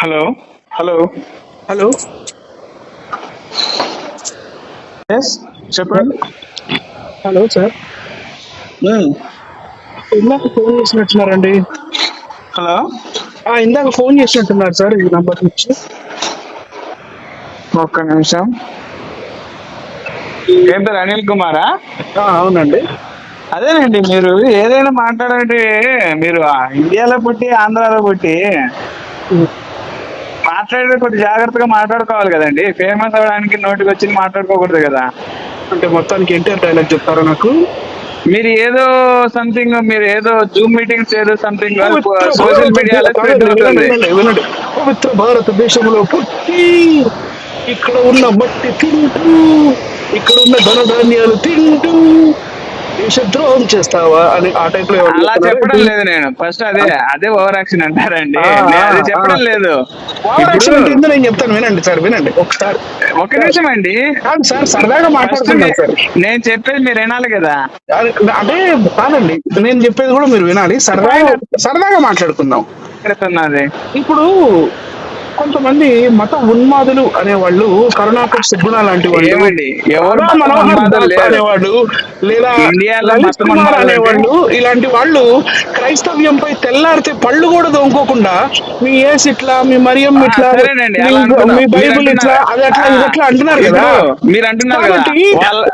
Hello. Hello. Hello. Yes చెప్పండి. Hello sir ఇందాక phone చేసినట్టున్నారండి. హలో. ఇందాక ఫోన్ చేసినట్టున్నారు సార్ ఈ నంబర్ నుంచి. ఒక్క నిమిషం. ఏం పేరు అనిల్ కుమారా? అవునండి. అదేనండి మీరు ఏదైనా మాట్లాడంటే మీరు ఇండియాలో పుట్టి ఆంధ్రాలో పుట్టి. మాట్లాడే కొద్ది జాగ్రత్తగా మాట్లాడుకోవాలి కదండి. ఫేమస్ అవ్వడానికి నోటికి వచ్చింది మాట్లాడుకోకూడదు కదా. అంటే మొత్తానికి ఎన్టీఆర్ డైలాగ్ చెప్తారా నాకు? మీరు ఏదో సంథింగ్ మీరు ఏదో జూమ్ మీటింగ్స్ ఏదో సంథింగ్ సోషల్ మీడియాలో స్ప్రెడ్ అవుతుంది. పవిత్ర భారతదేశంలో పుట్టి ఇక్కడ ఉన్న మట్టి తింటూ ఇక్కడ ఉన్న ధనధాన్యాలు తింటూ దేశద్రోహం చేస్తావా అని ఆ టైప్లో అలా? చెప్పడం లేదు నేను. ఫస్ట్ అదే అదే ఓవర్ యాక్షన్ అంటారండి. అది చెప్పడం. లేదు. ఓవర్ యాక్షన్ ఏందో నేను చెప్తాను వినండి సార్ వినండి ఒకసారి. ఒక నిమిషం అండి. సార్ సరదాగా మాట్లాడుతున్నాను సార్. నేను చెప్పేది మీరు వినాలి కదా. అది- అంటే కాదండి నేను చెప్పేది కూడా మీరు వినాలి. సరదాగా సరదాగా మాట్లాడుకుందాం. ఇప్పుడు కొంతమంది మత ఉన్మాదులు అనేవాళ్ళు కరుణాకర్ సుబ్బుణ లాంటి వాళ్ళు? ఎవరు. అనేవాళ్ళు లేదా లలిత్ కుమార్ అనేవాళ్ళు ఇలాంటి వాళ్ళు క్రైస్తవ్యంపై తెల్లారితే పళ్ళు కూడా దొంగకోకుండా మీ ఏస్ ఇట్లా మీ మరియం ఇట్లా మీ- బైబిల్ ఇట్లా. అది అట్లా ఇది అట్లా ఆ, అంటున్నారు కదా మీరు అంటున్నారు కాబట్టి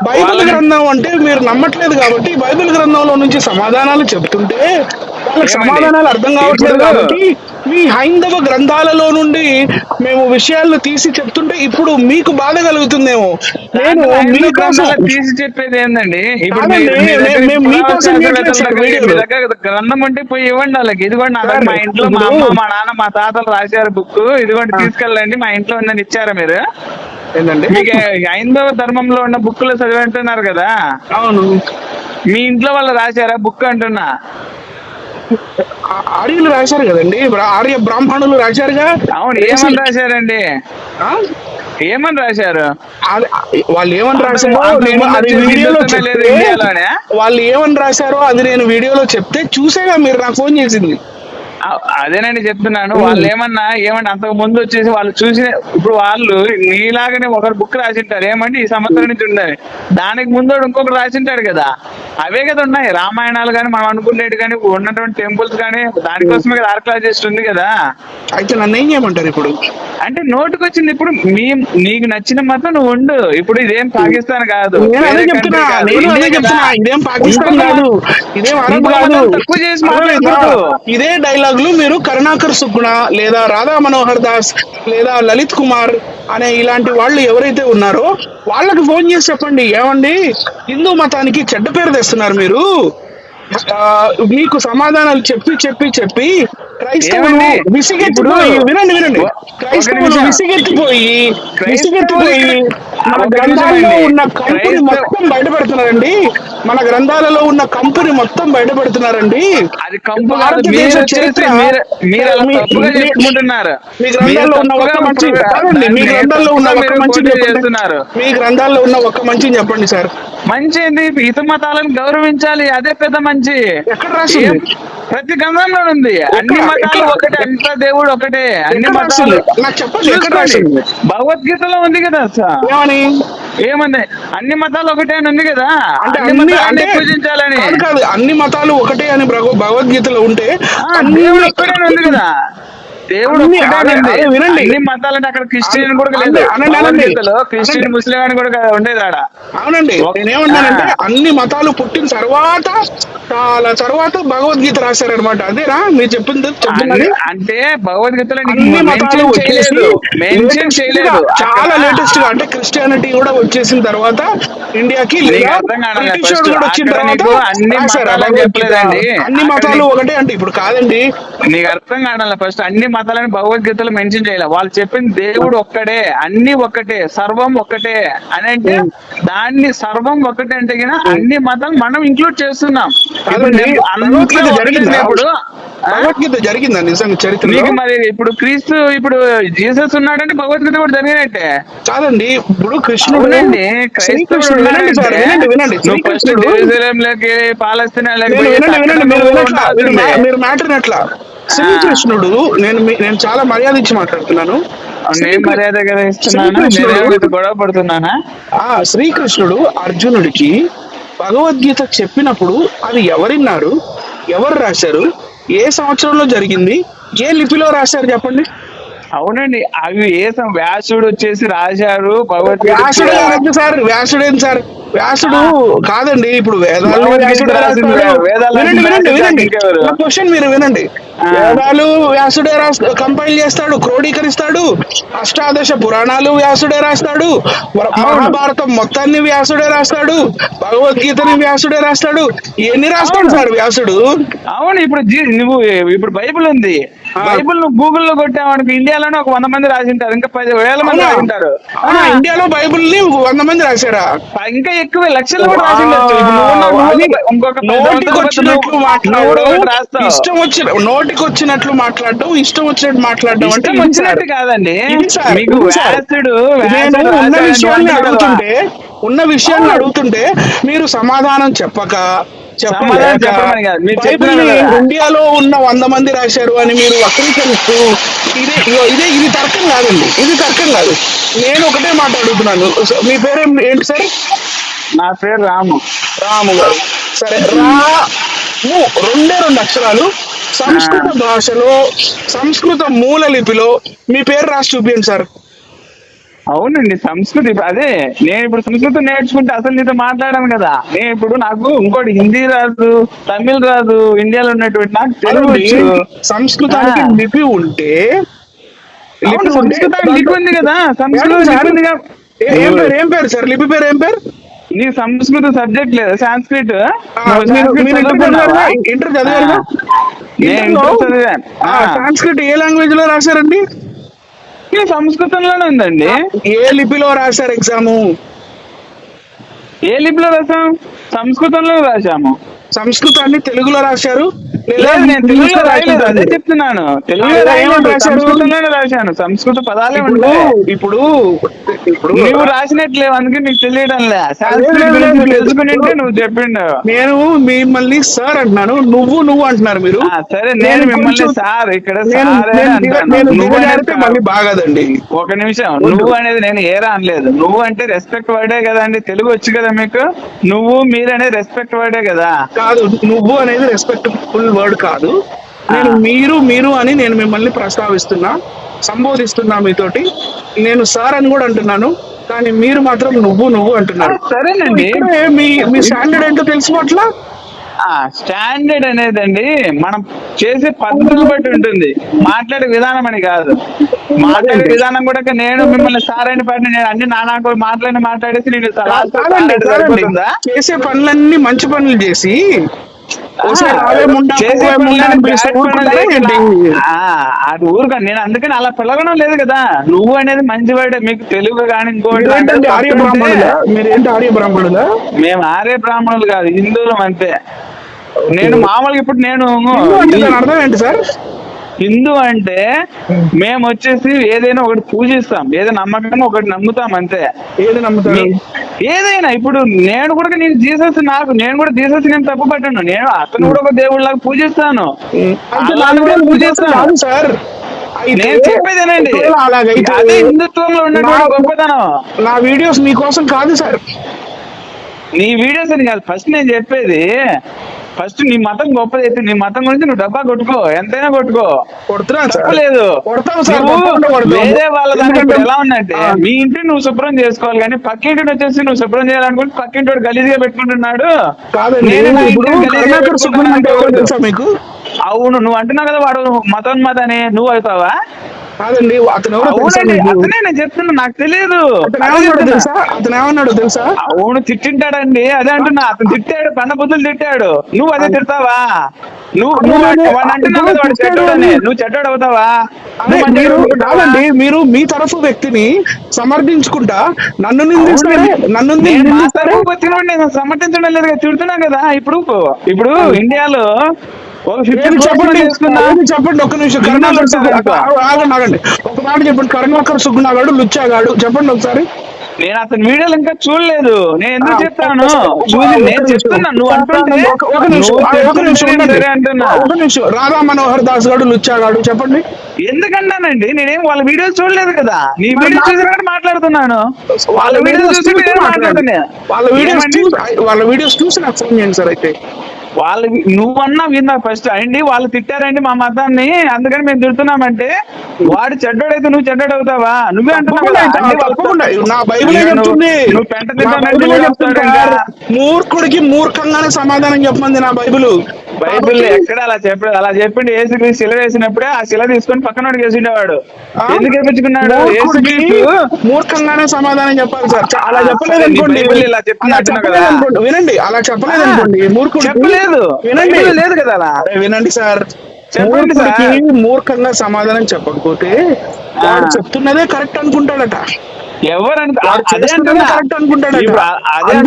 బైబిల్ గ్రంథం అంటే మీరు నమ్మట్లేదు కాబట్టి బైబిల్ గ్రంథంలో నుంచి సమాధానాలు చెబుతుంటే ఏమండి? సమాధానాలు అర్థం కావట్లేదు కాబట్టి మీ హైందవ గ్రంథాలలో నుండి మేము విషయాలను తీసి చెప్తుంటే ఇప్పుడు మీకు బాధ కలుగుతుందేమో. నేను మీకోసం తీసి చెప్పేది ఇప్పుడు దగ్గర గ్రంథం ఉంటే పోయి ఇవ్వండి వాళ్ళకి. ఇదిగోండి సార్, మా ఇంట్లో మా అమ్మ మా నాన్న మా తాతలు రాశారు బుక్ ఇదిగోండి. తీసుకెళ్ళండి మా ఇంట్లో ఉందని ఇచ్చారా మీరు? ఏంటండి మీకు హైందవ ధర్మంలో ఉన్న బుక్కులు చదివంటున్నారు కదా? అవును. మీ ఇంట్లో వాళ్ళు రాశారా బుక్ అంటున్నా? ఆర్యులు రాశారు కదండి? ఆర్య బ్రాహ్మణులు రాశారుగా? అవును ఏమని రాశారండి? ఏమని రాశారు? వాళ్ళు ఏమని రాశారో? అది వీడియోలో? వాళ్ళు ఏమని రాశారో అది నేను వీడియోలో చెప్తే చూసేగా మీరు నాకు ఫోన్ చేసింది. అదేనండి చెప్తున్నాను. వాళ్ళు ఏమన్నా ఏమన్నా అంతకు ముందు వచ్చేసి వాళ్ళు చూసిన ఇప్పుడు వాళ్ళు నీలాగానే ఒకరు బుక్ రాసింటారు. ఏమంటే ఈ సంవత్సరం నుంచి ఉండాలి దానికి ముందు ఇంకొకరు రాసింటాడు కదా. అవే కదా ఉన్నాయి. రామాయణాలు కానీ మనం అనుకునేవి కానీ ఉన్నటువంటి టెంపుల్స్ కానీ దానికోసమే కదా ఆర్కలాజిస్ట్ ఉంది కదా. అయితే నన్ను ఏం చేయమంటారు ఇప్పుడు? అంటే నోటుకు వచ్చింది ఇప్పుడు మీ నీకు నచ్చిన మతం నువ్వు ఉండు. ఇప్పుడు ఇదేం పాకిస్తాన్ కాదు. ఇదేం పాకిస్తాన్ కాదు. ఇదేం తక్కువ చేసి? మాట్లాడకూడదు ఇదే డైలాగులు మీరు కరుణాకర్ సుగ్గుణ లేదా రాధా మనోహర్ దాస్ లేదా లలిత్ కుమార్ అనే ఇలాంటి వాళ్ళు ఎవరైతే ఉన్నారో వాళ్ళకి ఫోన్ చేసి చెప్పండి. ఏమండి? హిందూ మతానికి చెడ్డ పేరు తెస్తున్నారు మీరు. మీకు సమాధానాలు చెప్పి చెప్పి చెప్పి క్రైస్తవులు? విసిగెత్తిపోయి వినండి వినండి ఒక క్రైస్తవులు. విసిగెత్తిపోయి విసిగెత్తిపోయి మన ఒక గ్రంథాల్లో. ఉన్న కంపుని మొత్తం బయటపెడుతున్నారండి మన గ్రంథాలలో ఉన్న కంపుని మొత్తం బయటపెడుతున్నారండి అది. భారతదేశ చరిత్ర మీ- గ్రంథాల్లో ఉన్న మంచి కాదండి మీ గ్రంథాల్లో ఉన్న మీరు మంచి. మీ గ్రంథాల్లో ఉన్న చెప్పండి సార్ మంచి ఏంది ఇతర మతాలను గౌరవించాలి అదే పెద్ద మంచి. ప్రతి గ్రంథంలో ఉంది. అన్ని? మతాలు? ఒకటే అంత దేవుడు ఒకటే. అన్ని మతాలు? భగవద్గీతలో ఉంది కదా సార్ ఏమంది? అన్ని మతాలు ఒకటే అని ఉంది కదా. అంటే అన్ని మతాలని పూజించాలని. కాదు అన్ని మతాలు ఒకటే అని భగవ- భగవద్గీతలో ఉంటే దేవుడు ఉంది కదా. దేవుడు వినండి. అన్ని మతాలంటే అక్కడ క్రిస్టియన్ కూడా లేదు. క్రిస్టియన్. ముస్లిం అని కూడా ఉండేది ఆడ. అవునండి. నేనేమన్నానంటే. అన్ని మతాలు పుట్టిన తర్వాత చాలా తర్వాత భగవద్గీత రాశారనమాట అదేనా? మీరు చెప్పింది చెప్తున్నది అంటే భగవద్గీతలో అన్ని మతాలు చేయలేదు మెన్షన్ చేయలేదు. చాలా లేటెస్ట్గా అంటే క్రిస్టియానిటీ కూడా వచ్చేసిన తర్వాత ఇండియాకి కూడా వచ్చిన తర్వాత అన్ని భగవద్గీత. చెప్పలేదండి. అన్ని మతాలు ఒకటే అంటే ఇప్పుడు కాదండి. నీకు అర్థం కావడం ఫస్ట్ అన్ని మతాలని భగవద్గీతలో మెన్షన్ చేయలేదు వాళ్ళు చెప్పింది దేవుడు ఒక్కడే అన్ని ఒక్కటే సర్వం ఒక్కటే అని అంటే దాన్ని సర్వం ఒక్కటే అంటే గిన అన్ని మతాలు మనం ఇంక్లూడ్ చేస్తున్నాం. ఇప్పుడు భగవద్గీత జరిగిందా? నిజంగా చరిత్రలో? నీకు మరి ఇప్పుడు క్రీస్తు ఇప్పుడు జీసస్ ఉన్నాడంటే భగవద్గీత కూడా జరిగినట్టే. కాదండి ఇప్పుడు కృష్ణుడు అక్కడ వినండి మీరు నువ్వు వినట్లా మీరు ఉండాల్సిందే. మా- మీరు మ్యాటర్ ఎట్లా శ్రీకృష్ణుడు నేను నేను చాలా మర్యాద ఇచ్చి మాట్లాడుతున్నాను నేను మర్యాద కదా ఇస్తున్నాను? గొడవ పడుతున్నానా? ఆ శ్రీకృష్ణుడు అర్జునుడికి భగవద్గీత చెప్పినప్పుడు అది ఎవరిన్నారు ఎవరు రాశారు ఏ సంవత్సరంలో జరిగింది ఏ లిపిలో రాశారు చెప్పండి? అవునండి అవి ఏ సం- వ్యాసుడు వచ్చేసి రాశారు భగవద్గీత వ్యాసుడే సార్ వ్యాసుడేం సార్? వ్యాసుడు కాదండి ఇప్పుడు వేదాలు వినండి క్వశ్చన్ మీరు వినండి. వేదాలు వ్యాసుడే రాస్తా కంపైల్ చేస్తాడు క్రోడీకరిస్తాడు అష్టాదశ పురాణాలు వ్యాసుడే రాస్తాడు మహాభారతం మొత్తాన్ని వ్యాసుడే రాస్తాడు భగవద్గీతని వ్యాసుడే రాస్తాడు ఎన్ని రాస్తాడు సార్ వ్యాసుడు. అవును ఇప్పుడు నువ్వు ఇప్పుడు బైబిల్ ఉంది. బైబిల్ నువ్వు గూగుల్లో కొట్టావనుకో ఇండియాలోనే ఒక వంద మంది రాసింటారు. ఇంకా పది వేల మంది? రాసింటారు. అవునా? ఇండియాలో బైబిల్ని వంద మంది రాశారా ఇంకా ఎక్కువ లక్షలు కూడా రాస్తావు. ఇష్టం వచ్చిన నోటికి వచ్చినట్లు మాట్లాడడం ఇష్టం వచ్చినట్టు మాట్లాడడం అంటే వచ్చినట్టు. కాదండి. మీకు. వ్యాసుడు ఉన్న విషయాన్ని అడుగుతుంటే ఉన్న విషయాన్ని. అడుగుతుంటే మీరు సమాధానం చెప్పక ఇండియాలో ఉన్న వంద మంది రాశారు అని మీరు వక్రీకరిస్తూ ఇదే ఇదే ఇది తర్కం కాదండి. ఇది తర్కం కాదు. నేను ఒకటే మాట అడుగుతున్నాను. స- మీ పేరేం ఏంటి సార్? నా పేరు రాము. రాము గారు. సరే రాము రెండే రెండు అక్షరాలు. సంస్కృత భాషలో సంస్కృత మూల లిపిలో మీ పేరు రాసి చూపించండి సార్. అవునండి సంస్కృతి అదే నేను ఇప్పుడు సంస్కృతం నేర్చుకుంటే అసలు నీతో మాట్లాడాను కదా. నేను ఇప్పుడు నాకు ఇంకోటి హిందీ రాదు తమిళ్ రాదు ఇండియాలో ఉన్నటువంటి నాకు తెలుగు సంస్కృతానికి. లిపి ఉంటే సంస్కృతానికి లిపి ఉంది కదా. సంస్కృతం ఏం పేరు ఏం పేరు సార్? లిపి పేరు ఏం పేరు? నీకు సంస్కృత సబ్జెక్ట్ లేదా సాంస్క్రిట్. ఇంటర్ ఆ. సాంస్క్రిట్ ఏ లాంగ్వేజ్లో రాశారండి? సంస్కృతంలోనే ఉందండి. ఏ లిపిలో రాశారు ఎగ్జామ్? ఏ లిపిలో రాసాం సంస్కృతంలో రాశాము. సంస్కృతాన్ని తెలుగులో రాశారు. లేదా నేను తెలుగులో రాయలేదు. అదే? చెప్తున్నాను. తెలుగులో? సంస్కృతంలోనే రాశాను. సంస్కృత పదాలే ఉంటాయి ఇప్పుడు ఇప్పుడు నువ్వు రాసినట్లేవు. అందుకే నీకు తెలియడం లేదు, నువ్వు చెప్పిండు. నేను మిమ్మల్ని సార్ అంటున్నాను. నువ్వు నువ్వు అంటున్నారు మీరు. సరే నేను మిమ్మల్ని సార్ ఇక్కడ నువ్వు కాదు. మళ్ళీ బాగాదండి. ఒక నిమిషం. నువ్వు అనేది నేను ఏరా అనలేదు నువ్వు అంటే రెస్పెక్ట్ వర్డే కదండి తెలుగు వచ్చు కదా మీకు? నువ్వు మీరు అనేది రెస్పెక్ట్ వర్డే కదా. కాదు నువ్వు అనేది రెస్పెక్ట్ఫుల్ వర్డ్ కాదు నేను. మీరు మీరు అని నేను మిమ్మల్ని ప్రస్తావిస్తున్నా సంబోధిస్తున్నా మీతోటి నేను సార్ అని కూడా అంటున్నాను కానీ మీరు మాత్రం నువ్వు నువ్వు అంటున్నారు సరేనండి. మీ మీ స్టాండర్డ్ ఏంటో తెలుసుకోవట్లా ఆ స్టాండర్డ్ అనేదండి మనం చేసే పద్ధతులు బట్టి ఉంటుంది. మాట్లాడే విధానం అని కాదు. మాట్లాడే విధానం కూడా నేను మిమ్మల్ని సార్ అని పడి నేను అన్ని నానా మాట్లాడి మాట్లాడేసి నేను చేసే పనులన్నీ మంచి పనులు చేసి అది ఊరుగా నేను అందుకని అలా పిలవడం లేదు కదా. నువ్వు అనేది మంచి వాడే మీకు తెలుగు కానీ ఇంకోటి ఆర్య బ్రాహ్మణులా? మీరేంటి ఆర్య బ్రాహ్మణులా? మేము ఆర్య బ్రాహ్మణులు కాదు హిందువులం అంతే. నేను మామూలుగా ఇప్పుడు నేను అర్థం ఏంటి సార్? హిందూ అంటే మేము వచ్చేసి ఏదైనా ఒకటి పూజిస్తాం ఏదైనా నమ్మకం ఒకటి నమ్ముతాం అంతే. ఏది నమ్ముతారు? మీ- ఏదైనా ఇప్పుడు నేను కూడా నేను జీసస్ నాకు నేను కూడా జీసస్ నేను తప్పు పట్టాను. నేను అతను కూడా ఒక దేవుళ్ళగా పూజిస్తాను. పూజిస్తాను. సార్ నేను చెప్పేదేనండి. అలాగైతే అదే హిందుత్వంలో ఉన్నటువంటి గొప్పతనం. నా వీడియోస్ మీకోసం కాదు సార్. నీ వీడియోస్ అని కాదు. ఫస్ట్ నేను చెప్పేది ఫస్ట్ నీ మతం గొప్పదైతే నీ మతం గురించి నువ్వు డబ్బా కొట్టుకో ఎంతైనా కొట్టుకో. కొడుతున్నాను సార్. తప్పలేదు కొడతాం సార్ నువ్వు తప్పకుండా కొడతాం. వేరే వాళ్ళ దానికి ఎందుకంటే- ఇప్పుడు ఎలా ఉందంటే. మీ ఇంటిని నువ్వు శుభ్రం చేసుకోవాలి కానీ పక్కింటిని వచ్చేసి నువ్వు శుభ్రం చేయాలనుకుంటే పక్కింటి వాడు గలీజ్గా పెట్టుకుంటున్నాడు అవును నువ్వు అంటున్నావు కదా వాడు మతోన్మతని. నువ్వు అవుతావా? కాదండి అతను ఎవరో? అతనే నేను చెప్తున్నా నాకు తెలియదు. తెలుసా? అతను ఏమన్నాడు తెలుసా? అవును తిట్టింటాడండి. అదే అంటున్నా అతను తిట్టాడు పన్న బుద్ధులు తిట్టాడు. నువ్వు అదే తిడతావా? నువ్వు చెడ్డోడు అవుతావా? మీరు అనుకుంటావా? కాదండి మీరు మీ తరఫు వ్యక్తిని సమర్థించుకుంటా నన్ను. నన్ను సమర్థించడం లేదు తిడుతున్నా కదా. ఇప్పుడు ఇప్పుడు ఇండియాలో చెప్పండి. చెప్పండి ఒక్క నిమిషం. కరుణాకర్. ఆగండి ఆగండి. ఒక మాట చెప్పండి. కరుణాకర్ సుగ్గునాగాడు లుచ్చాగాడు. చెప్పండి ఒకసారి. నేను అతని వీడియోలు ఇంకా చూడలేదు. నేను ఎందుకు చెప్తాను? చూసి నేను చెప్తున్నా. నువ్వు అంటుంటే ఒక- నిమిషం ఒక నిమిషం రాధా మనోహర్ దాస్ గారు లుచ్చాగాడు చెప్పండి. ఎందుకంటానండి? నేనేం వాళ్ళ వీడియోలు చూడలేదు కదా. నీ వీడియో చూసి మాట్లాడుతున్నాను. వాళ్ళ వీడియో వీడియోస్ చూసి. మాట్లాడుతున్నా వాళ్ళ వీడియోస్ వాళ్ళ వీడియోస్ చూసి నాకు ఫోన్ చేయండి సార్ అయితే. వాళ్ళ నువ్వన్నా విన్నా ఫస్ట్ అండి వాళ్ళు తిట్టారండి మా మతాన్ని అందుకని మేము తిడుతున్నామంటే వాడు చెడ్డోడైతే నువ్వు చెడ్డోడు అవుతావా నువ్వే అంటున్నావు కదా. మూర్ఖుడికి మూర్ఖంగానే సమాధానం చెప్పమంది నా బైబిల్. బైబిల్ ఎక్కడ అలా చెప్పలేదు అలా చెప్పిండు ఏసు శిల వేసినప్పుడే ఆ శిల తీసుకొని పక్కన వేసిండేవాడు. ఎందుకు వేపించుకున్నాడు మూర్ఖంగానే సమాధానం చెప్పాలి సార్. అలా చెప్పలేదు అనుకోండి. ఇలా. అనుకోండి. వినండి అలా చెప్పలేదు అనుకోండి. మూర్ఖుడికి చెప్పలేదు. వినండి. లేదు కదా అలా. వినండి సార్. చెప్పండి. మూర్ఖుడికి మూర్ఖంగా సమాధానం చెప్పకపోతే వాడు. చెప్తున్నదే కరెక్ట్ అనుకుంటాడట. ఎవరు అనుకో వాడు అదే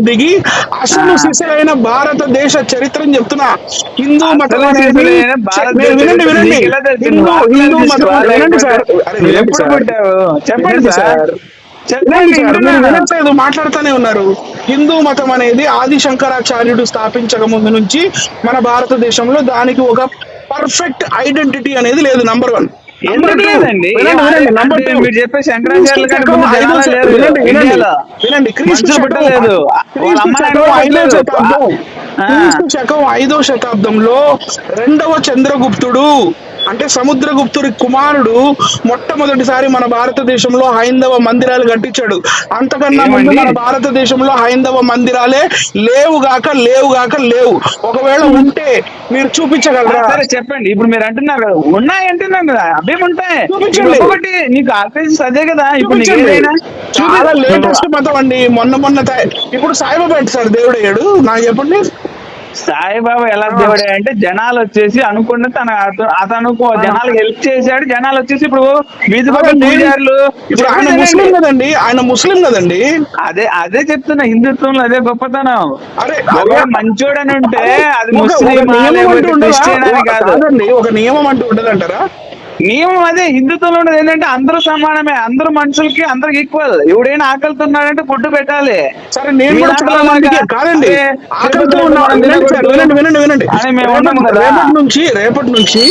దిగి అసలు. సిసలైన భారతదేశ చరిత్రను చెప్తున్నా. హిందూ మతం వినండి వినండి. చరిత్ర? హిందూ మతం. వినండి సార్. చెప్పండి సార్. వినట్లేదు మాట్లాడుతూనే ఉన్నారు. హిందూ మతం అనేది ఆది శంకరాచార్యుడు స్థాపించక ముందు నుంచి మన భారతదేశంలో దానికి ఒక పర్ఫెక్ట్ ఐడెంటిటీ అనేది లేదు నంబర్ వన్ మీరు చెప్పే శంకరాచార్యులు వినండి క్రీస్తు. క్రీస్తు శకం ఐదో శతాబ్దంలో రెండవ చంద్రగుప్తుడు అంటే సముద్రగుప్తుడి కుమారుడు మొట్టమొదటిసారి మన భారతదేశంలో హైందవ మందిరాలు కట్టించాడు. అంతకన్నా ముందు? మన భారతదేశంలో హైందవ మందిరాలే లేవుగాక లేవుగాక లేవు ఒకవేళ ఉంటే మీరు చూపించగలరా? సరే చెప్పండి. ఇప్పుడు మీరు అంటున్నారు కదా. ఉన్నాయి అంటున్నాను కదా. అవేం ఉంటాయి? చూపించండి. ఒకటి నీకు ఆర్కేజెస్ అదే కదా. ఇప్పుడు చాలా లేటెస్ట్ మతం అండి. మొన్న మొన్న ఇప్పుడు సాయిబాబా సార్ దేవుడు అయ్యాడు నాకు చెప్పండి. సాయిబాబా ఎలా దేవుడే అంటే జనాలు వచ్చేసి అనుకున్న తన అత- అతను జనాలకు హెల్ప్ చేశాడు. జనాలు వచ్చేసి ఇప్పుడు వీధి. పూజారులు ఇప్పుడు ఆయన ముస్లిం. కదండి ఆయన ముస్లిం కదండి. అదే అదే చెప్తున్నా హిందుత్వంలో అదే గొప్పతనం. అరే మంచోడని ఉంటే అది ముస్లిం కాదండి ఒక నియమం అంటూ ఉండదంటారా? నియమం అదే హిందుత్వంలో ఉండేది ఏంటంటే అందరూ సమానమే అందరూ మనుషులకి అందరికి ఈక్వల్ ఎవడైనా ఆకలితున్నాడంటే ఫుడ్ పెట్టాలి. సరే నేను కూడా చాలా మందికి కాదండి. ఆకలితో వినండి వినండి వినండి. రేపటి- నుంచి రేపటి నుంచి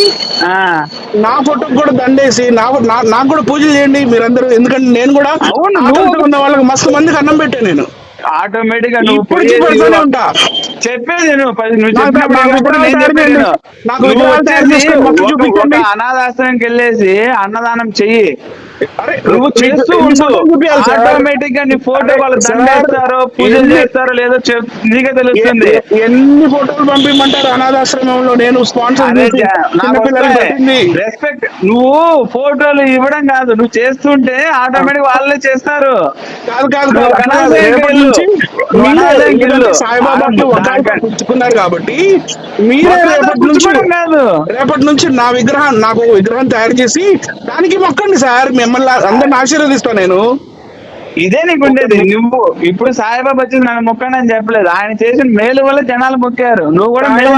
నా ఫోటోకి కూడా దండేసి నా నాకు కూడా పూజలు చేయండి మీరందరూ. ఎందుకంటే నేను కూడా ఉన్న వాళ్ళకి మస్తు మందికి అన్నం పెట్టాను నేను. ఆటోమేటిక్గా నువ్వు ఉంటా. చెప్పేది నువ్వు పది- నువ్వు నాకు- చెప్పినప్పుడు నేను చెప్పేది అనాథాశ్రమంకి వెళ్ళేసి అన్నదానం చెయ్యి. నువ్వు చేస్తూ? ఆటోమేటిక్గా నీ ఫోటో వాళ్ళు దండేస్తారో పూజలు చేస్తారో లేదో నీకే తెలుస్తుంది. ఎన్ని ఫోటోలు పంపిమంటారు అనాథాశ్రమంలో? నేను స్పాన్సర్ రెస్పెక్ట్ నువ్వు ఫోటోలు ఇవ్వడం కాదు. నువ్వు చేస్తుంటే ఆటోమేటిక్ వాళ్ళే చేస్తారు. కాదు కాదు నువ్వు కాదు. అట్లా కాదు. అనాథాశ్రమంకి రేపటి వెళ్ళు. నుంచి నువ్వు మీరే అనాథాశ్రమంకి ఎందుకంటే వెళ్ళు. సాయిబాబాకి ఆ, ఒక దానికని- పుచ్చుకున్నారు కాబట్టి మీరే రేపటి నుంచి రేపటి నుంచి నా విగ్రహం నాకు విగ్రహం తయారు చేసి దానికి మొక్కండి సార్. మిమ్మల్ని అందరిని ఆశీర్వదిస్తాను నేను. ఇదే నీకు ఉండేది. నువ్వు ఇప్పుడు సాయిబాబా వచ్చి నన్ను అని చెప్పలేదు. ఆయన చేసిన మేలు వల్ల జనాలు మొక్కారు. నువ్వు కూడా మేలు.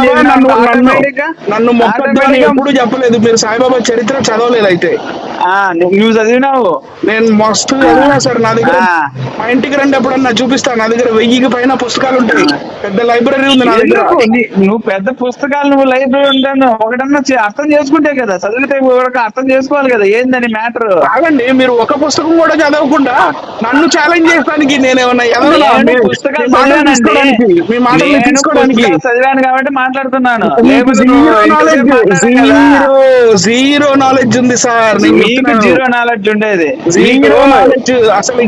నన్ను ఎప్పుడు చెప్పలేదు. మీరు సాయిబాబా చరిత్ర చదవలేదు అయితే. ఆ, నువ్వు చదివినావు? నేను మస్తు చదివినా సార్ నా దగ్గర. మా ఇంటికి రండి ఎప్పుడన్నా చూపిస్తాను. నా దగ్గర వెయ్యికి పైన పుస్తకాలు ఉంటాయి. పెద్ద లైబ్రరీ ఉంది నా దగ్గర. నువ్వు పెద్ద పుస్తకాలు నువ్వు లైబ్రరీ ఉంటాను ఒకటన్నా అర్థం చేసుకుంటే కదా. చదివితే అర్థం చేసుకోవాలి కదా. ఏందని మ్యాటర్? కాదండి మీరు ఒక పుస్తకం కూడా చదవకుండా నన్ను ఛాలెంజ్ చేయడానికి నేనేమన్నా? మీ- మాటలు. తీసుకోవడానికి చదివాను కాబట్టి మాట్లాడుతున్నాను జీరో నాలెడ్జ్. జీరో ఉంది సార్ మీకు. జీరో నాలెడ్జ్ ఉండేది జీరో నాలెడ్జ్ అసలు?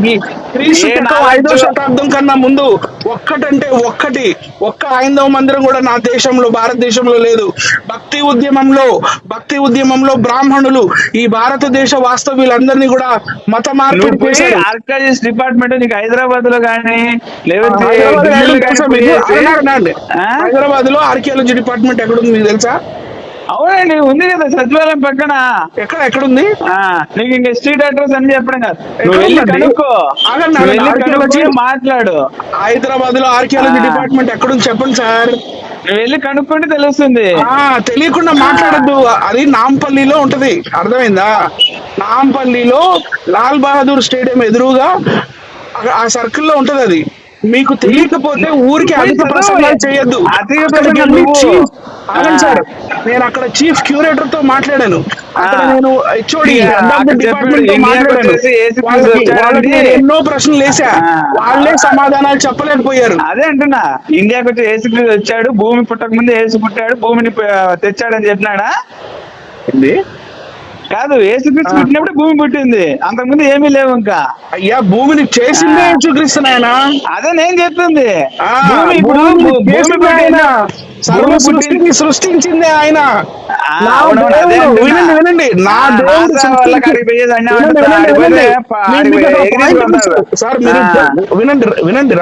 ఐదో శతాబ్దం కన్నా ముందు ఒక్కటంటే ఒక్కటి ఒక్క హైందవ మందిరం కూడా నా దేశంలో భారతదేశంలో లేదు భక్తి ఉద్యమంలో భక్తి ఉద్యమంలో బ్రాహ్మణులు ఈ భారతదేశ వాస్తవ్యులందరినీ కూడా మత మార్పిడి ఆర్కాలజిస్ట్ డిపార్ట్మెంట్ నీకు హైదరాబాద్లో గానీ లేకపోతే హైదరాబాద్లో ఆర్కియాలజీ డిపార్ట్మెంట్ ఎక్కడ ఉంది మీకు తెలుసా? అవునండి ఉంది కదా సచివాలయం పక్కన. ఎక్కడ ఎక్కడుంది? ఆ, నీకు ఇంకా స్ట్రీట్ అడ్రస్ అని చెప్పడం కాదు. ఎక్కడ నువ్వు వెళ్ళి? కనుక్కో. మాట్లాడు. హైదరాబాద్లో ఆర్కియాలజీ. డిపార్ట్మెంట్ ఎక్కడుంది చెప్పండి సార్. నువ్వు వెళ్ళి కనుక్కుంటే తెలుస్తుంది. ఆ తెలియకుండా మాట్లాడద్దు. అది నాంపల్లిలో ఉంటది. అర్థమైందా? నాంపల్లిలో లాల్ బహదూర్ స్టేడియం ఎదురుగా ఆ- సర్కిల్లో ఉంటది అది. మీకు తెలియకపోతే ఊరికి అధిక. ప్రసంగాలు చేయొద్దు. సార్ నేను అక్కడ చీఫ్ క్యూరేటర్తో మాట్లాడాను. నేను హెచ్ఓడి ఎన్నో ప్రశ్నలు వేసా. వాళ్ళే సమాధానాలు చెప్పలేకపోయారు అదే అంటున్నా ఇండియాకి వచ్చి ఏసు వచ్చాడు భూమి పుట్టక ముందు ఏసు పుట్టాడు భూమిని తెచ్చాడని చెప్పినాడా ఏంది? కాదు ఏసుక్రీస్తు ఆ. పుట్టినప్పుడు భూమి పుట్టింది అంతకుముందు ఏమీ లేవు ఇంకా అయ్యా భూమిని చేసిందే. యేసుక్రీస్తు నాయన అదే నేను చెప్తుంది భూమి ఇప్పుడు పుట్టింది. సర్వ సృష్టిని. సృష్టించిందే ఆయన. వినండి వినండి నా దేవుడు సార్ మీరు. వినండి వినండి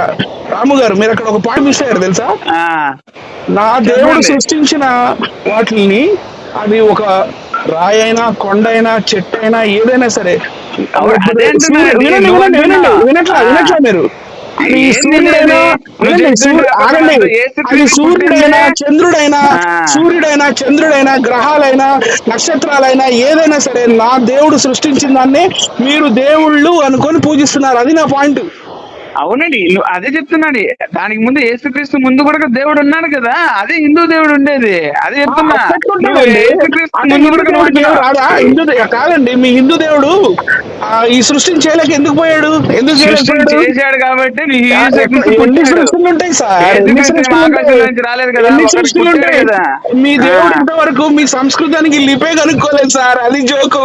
రాము గారు మీరు అక్కడ ఒక పాయింట్ మిస్ అయ్యారు తెలుసా నా దేవుడు. సృష్టించిన వాటిని అది ఒక రాయైనా కొండైనా చెట్టు అయినా ఏదైనా సరే. వినట్లా. వినట్లా మీరు అది సూర్యుడైనా అది సూర్యుడైనా. చంద్రుడైనా. సూర్యుడైనా చంద్రుడైనా గ్రహాలైనా నక్షత్రాలైనా ఏదైనా సరే నా దేవుడు సృష్టించిన దాన్ని మీరు దేవుళ్ళు అనుకొని పూజిస్తున్నారు అది నా పాయింట్ అవునండి అదే చెప్తున్నాడు. దానికి ముందు యేసుక్రీస్తు ముందు కూడా దేవుడు ఉన్నాడు కదా అదే హిందూ దేవుడు ఉండేది. అదే చెప్తున్నా. హిందూ కాదండి మీ హిందూ దేవుడు ఈ సృష్టిని చేయలేక ఎందుకు పోయాడు? ఎందుకు చేశాడు కాబట్టి ఎన్ని. సృష్టిలు ఉంటాయి సార్? ఎన్ని సృష్టిలు రాలేదు కదా, ఎన్ని సృష్టిలు ఉంటాయి? కదా. మీ దేవుడు. ఇంతవరకు మీ సంస్కృతానికి లిపే కనుక్కోలేదు సార్ అది జోకు.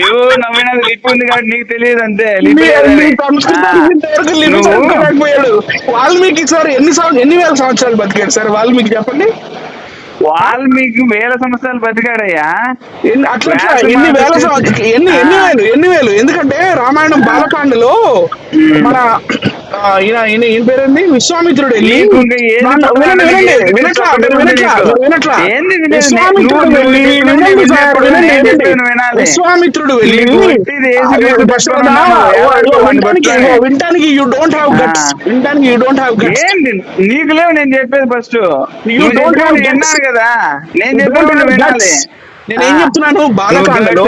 నువ్వు నవ్వినది లిపి ఉంది కాబట్టి నీకు తెలియదు అంతే లిపి మీ వాల్మీకి సార్ ఎన్ని ఎన్ని వేల సంవత్సరాలు బతికాడు సార్? వాల్మీకి చెప్పండి. వాల్మీకి వేల సంవత్సరాలు బతికాడయ్యా. అట్లా ఎన్ని వేల ఎన్ని ఎన్ని వేలు ఎన్ని వేలు? ఎందుకంటే రామాయణం బాలకాండలో మన ఈయన ఈయన ఈయన పేరేంది? విశ్వామిత్రుడు వెళ్ళి? విశ్వామిత్రుడు వెళ్ళి వినటానికి వినటానికి you don't have guts you don't have guts నీకు లేవు నేను చెప్పేది ఫస్ట్ don't have guts. విన్నాను కదా. నేను don't చెప్పేది have వినాలి. నేనేం. చెప్తున్నాను బాలకాండలో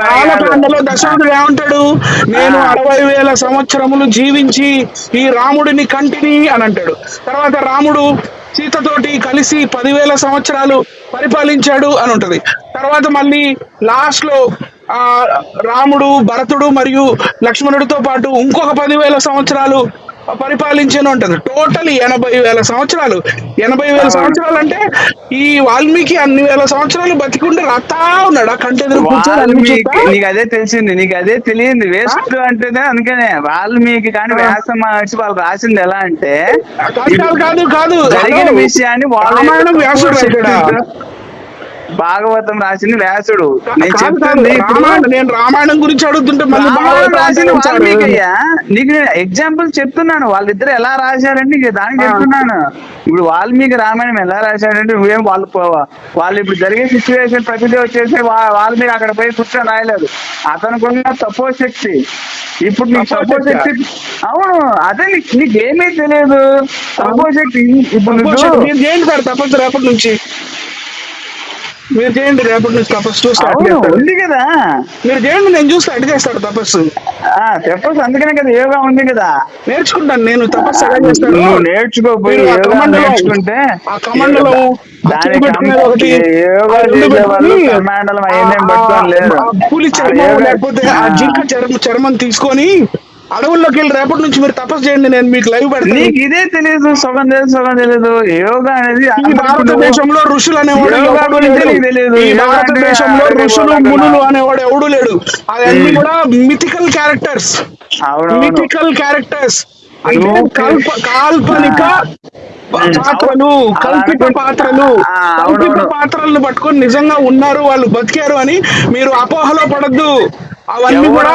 బాలకాండలో. దశరథుడు ఏమంటాడు నేను. అరవై వేల సంవత్సరములు జీవించి ఈ రాముడిని కంటిని అని అంటాడు తర్వాత రాముడు సీతతోటి కలిసి పదివేల సంవత్సరాలు పరిపాలించాడు అని ఉంటది తర్వాత మళ్ళీ లాస్ట్లో ఆ రాముడు భరతుడు మరియు లక్ష్మణుడితో పాటు ఇంకొక పదివేల సంవత్సరాలు పరిపాలించను ఉంటది టోటల్ ఎనభై వేల సంవత్సరాలు ఎనభై వేల. సంవత్సరాలు అంటే ఈ వాల్మీకి అన్ని వేల సంవత్సరాలు బతికుండి రతా ఉన్నాడు ఆ చూస్తా. నీకు అదే తెలిసింది నీకు అదే తెలియంది వేస్ట్ అంటేనే అందుకనే వాల్మీకి కానీ. వ్యాస మహర్షి వాళ్ళు రాసింది ఎలా అంటే కాదు కాదు జరిగిన. విషయాన్ని వ్యాసుడు? భాగవతం రాసింది వ్యాసుడు. నేను చెప్తుంది రామాయణం నేను రామాయణం గురించి అడుగుతుంటే నీకు నేను ఎగ్జాంపుల్ చెప్తున్నాను. వాళ్ళిద్దరు ఎలా రాశారంటే నీకు దానికి. చెప్తున్నాను. ఇప్పుడు వాల్మీకి రామాయణం ఎలా రాశాడంటే నువ్వేం వాళ్ళు వాళ్ళు ఇప్పుడు జరిగే సిచ్యువేషన్ ప్రతిదీ వచ్చేసి వాల్మీకి అక్కడ పోయి కూర్చొని రాయలేదు. అతనుకున్న తపో శక్తి ఇప్పుడు నీకు తపో? శక్తి అవును అదే నీకు నీకేమీ తెలియదు తపో శక్తి ఇప్పుడు చేయండి సార్ తపస్సు రేపటి నుంచి. మీరు చేయండి రేపటి నుంచి తపస్సు చూస్తా. ఉంది కదా మీరు చేయండి నేను చూస్తే అటు చేస్తాడు తపస్సు ఆ చెప్పచ్చు అందుకనే కదా యోగా ఉంది కదా నేర్చుకుంటాను నేను తపస్సు ఎలా చేస్తాడు నువ్వు నేర్చుకోపోయి నేర్చుకుంటే ఆ కమండలం, పులి చర్మం లేకపోతే ఆ. జింక చర్మం చర్మం తీసుకొని అడవుల్లోకి వెళ్ళి రేపటి నుంచి మీరు తపస్సు చేయండి నేను మీకు లైవ్ పెడతాను. నీకు ఇదే తెలియదు సగం తెలియదు సగం తెలియదు యోగా అనేది భారతదేశంలో ఋషులు అనేవాడు తెలియదు. ఈ భారతదేశంలో ఋషులు మునులు. అనేవాడు ఎవడు లేడు. అవన్నీ కూడా మిథికల్ క్యారెక్టర్స్ మిథికల్ క్యారెక్టర్స్ అంటే కల్ప కాల్పనిక పాత్రలు కల్పిత పాత్రలు. కల్పిత. పాత్రలను పట్టుకొని నిజంగా ఉన్నారు వాళ్ళు బతికారు అని మీరు అపోహలో పడద్దు. అవన్నీ కూడా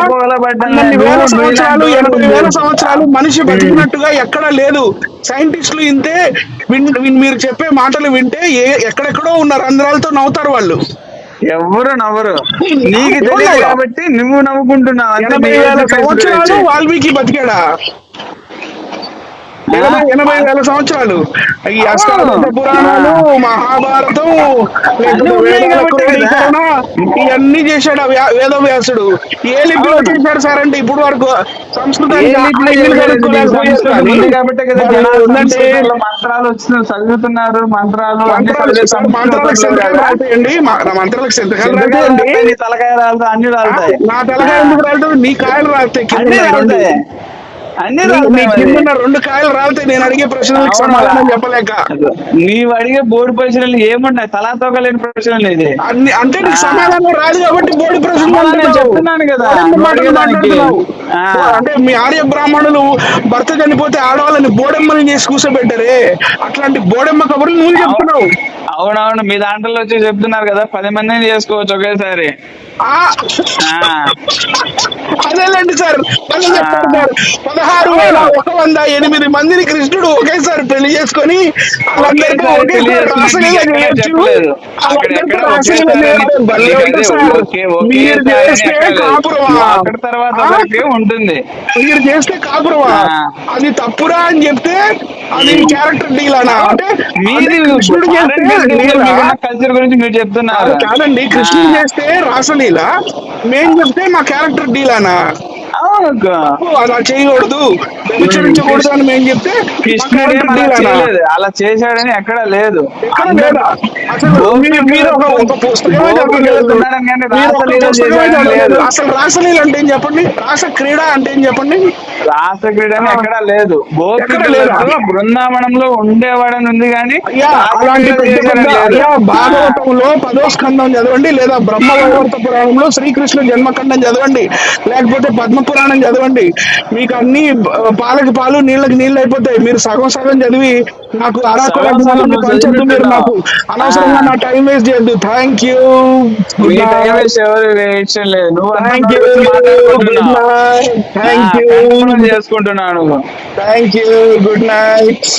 లేదు. వేల సంవత్సరాలు ఎనభై వేల సంవత్సరాలు మనిషి బతికినట్టుగా ఎక్కడా లేదు సైంటిస్టులు ఇంతే మీరు చెప్పే మాటలు వింటే ఏ ఎక్కడెక్కడో ఉన్న రంధ్రాలతో నవ్వుతారు వాళ్ళు ఎవరు నవ్వరు నీకు తెలియదు? కాబట్టి నువ్వు నవ్వుకుంటున్నావు. వాల్మీకి బతికాడా ఎనభై వేల సంవత్సరాలు. ఈ పురాణాలు మహాభారతం ఇవన్నీ చేశాడు వేదవ్యాసుడు. ఏ లిపిలో. చేశాడు సార్ అంటే ఇప్పుడు వరకు? మంత్రాలు వచ్చిన చదువుతున్నారు. మంత్రాలు సార్ మంత్రాలకు సంతకాలు రాలుతాయి, నీ తలకాయ రాలుతాయి అన్ని రాలుతాయి. నా తలకాయ ఎందుకు రాలుతుంది నీ కాయలు రాలుతాయి కింద అన్ని రెండు. కాయలు రాలుతాయి నేను అడిగే ప్రశ్నలకు? సమాధానం చెప్పలేక. నీవు అడిగే బోర్డు ప్రశ్నలు ఏమున్నాయి? తలా తోకలేని ప్రశ్నలు ఇది. అన్ని అంటే నీకు. సమాధానం రాదు కాబట్టి బోడి ప్రశ్నలు. చెప్తున్నాను కదా. అంటే మీ ఆర్య బ్రాహ్మణులు భర్త చనిపోతే ఆడవాళ్ళని బోడెమ్మని చేసి కూర్చోబెట్టారే అట్లాంటి బోడెమ్మ కబుర్లు నువ్వు చెప్తున్నావు. అవునవును మీ దాంట్లో వచ్చి చెప్తున్నారు కదా. పది మందిని చేసుకోవచ్చు ఒకేసారి. మళ్ళీ చెప్తారు పదహారు వేల ఒక వంద ఎనిమిది మందిని కృష్ణుడు ఒకేసారి పెళ్ళి చేసుకొని మీరు చేస్తే. కాపురమా? తర్వాత ఉంటుంది. మీరు చేస్తే కాపురమా. అది తప్పురా అని చెప్తే అది క్యారెక్టర్ డీల్ అనా? అంటే కృష్ణుడు. కల్చర్ గురించి మీరు చెప్తున్నారు. కాదండి. కృష్ణుడు. చేస్తే రాసలీల. మేం చెప్తే మా క్యారెక్టర్ డీల్ అనా. అలా చేయకూడదు. వ్యభిచరించకూడదు అని మేము చెప్తే కృష్ణుడు అలా deal అనా? చేయలేదు. అలా చేశాడని ఎక్కడ లేదు? అసలు గోపికలు రాసలీల అంటే ఏం చెప్పండి? రాస క్రీడ అంటే ఏం చెప్పండి? రాస క్రీడని ఆ. ఎక్కడా లేదు? గోపికలతో బృందావనంలో ఉండేవాడని ఉంది కానీ క్రీడ భాగవతంలో పదో స్కందం చదవండి లేదా బ్రహ్మ పురాణంలో శ్రీకృష్ణ జన్మఖండం చదవండి. లేకపోతే పద్మ పురాణం చదవండి. మీకు అన్ని పాలకి పాలు నీళ్ళకి నీళ్ళు అయిపోతాయి. మీరు సగం సగం చదివి నాకు పంచొద్దు మీరు నాకు. అనవసరంగా నా టైం వేస్ట్ చేయొద్దు. Thank you thank you thank you చేసుకుంటున్నావు నువ్వు. Thank you good night